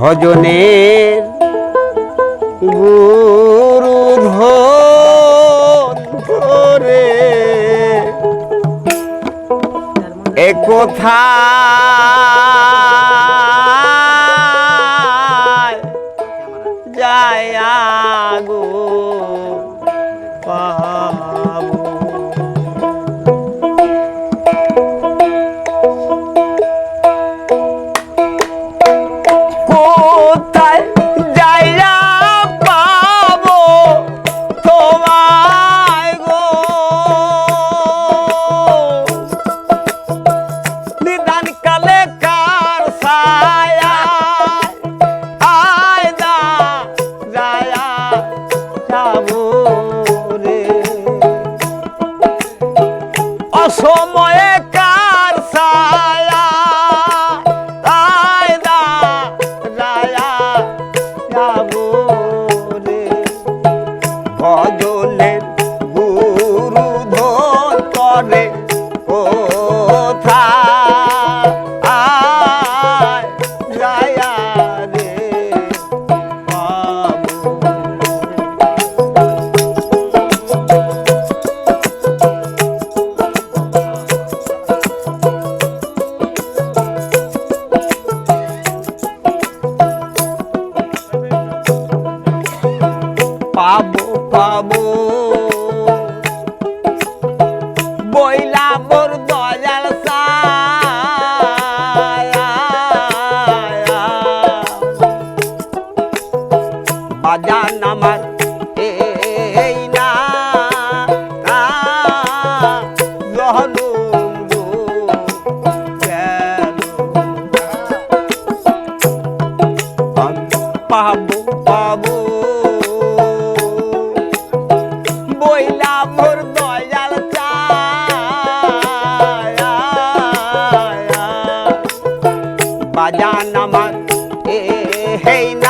ভজনের গুরু ধরে। একথা দান কালে কার সায়া আয় না যায়া যাব বইলা মোর দয়াল আজান আমার এই না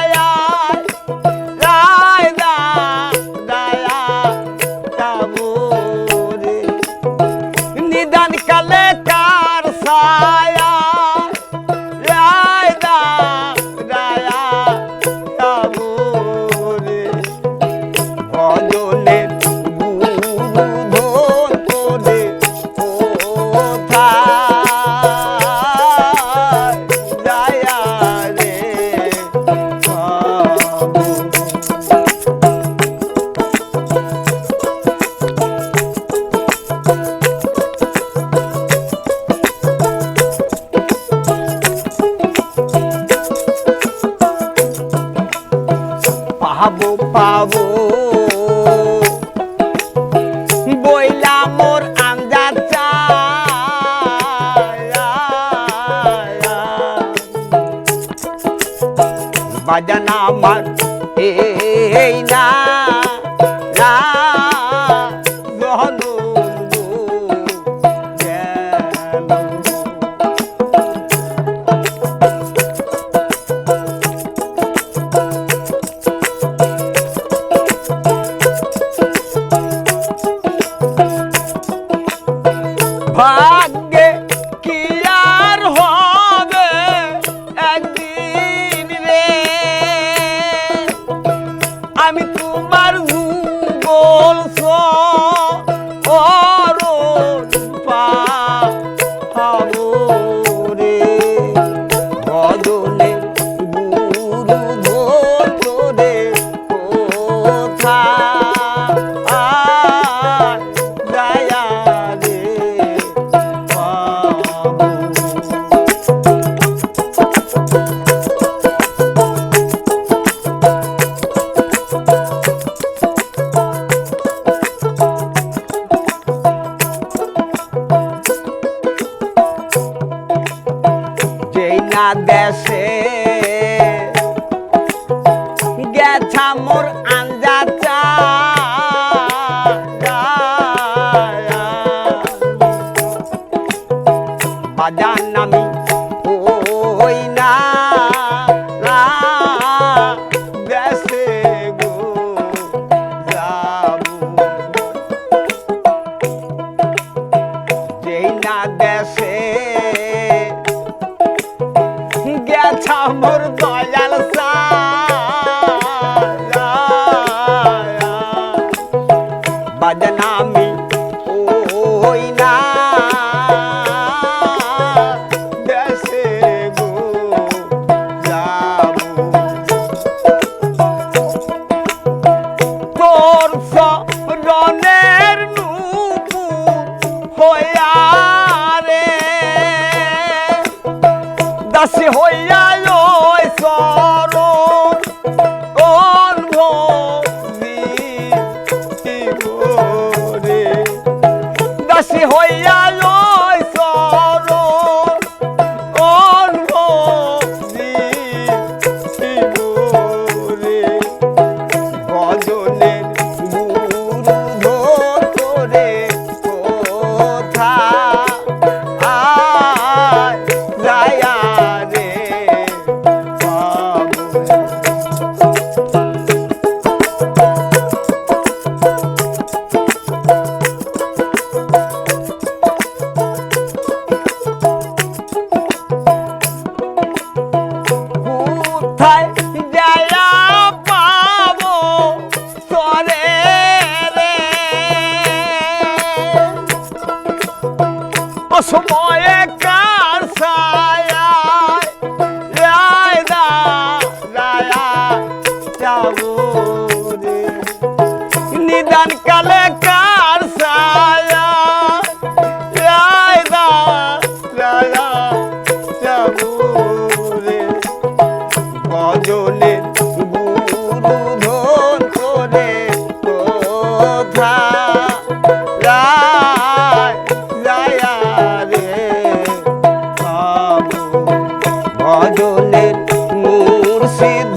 দেশে গেছা মোর অসময়ে কার মুর্শিদ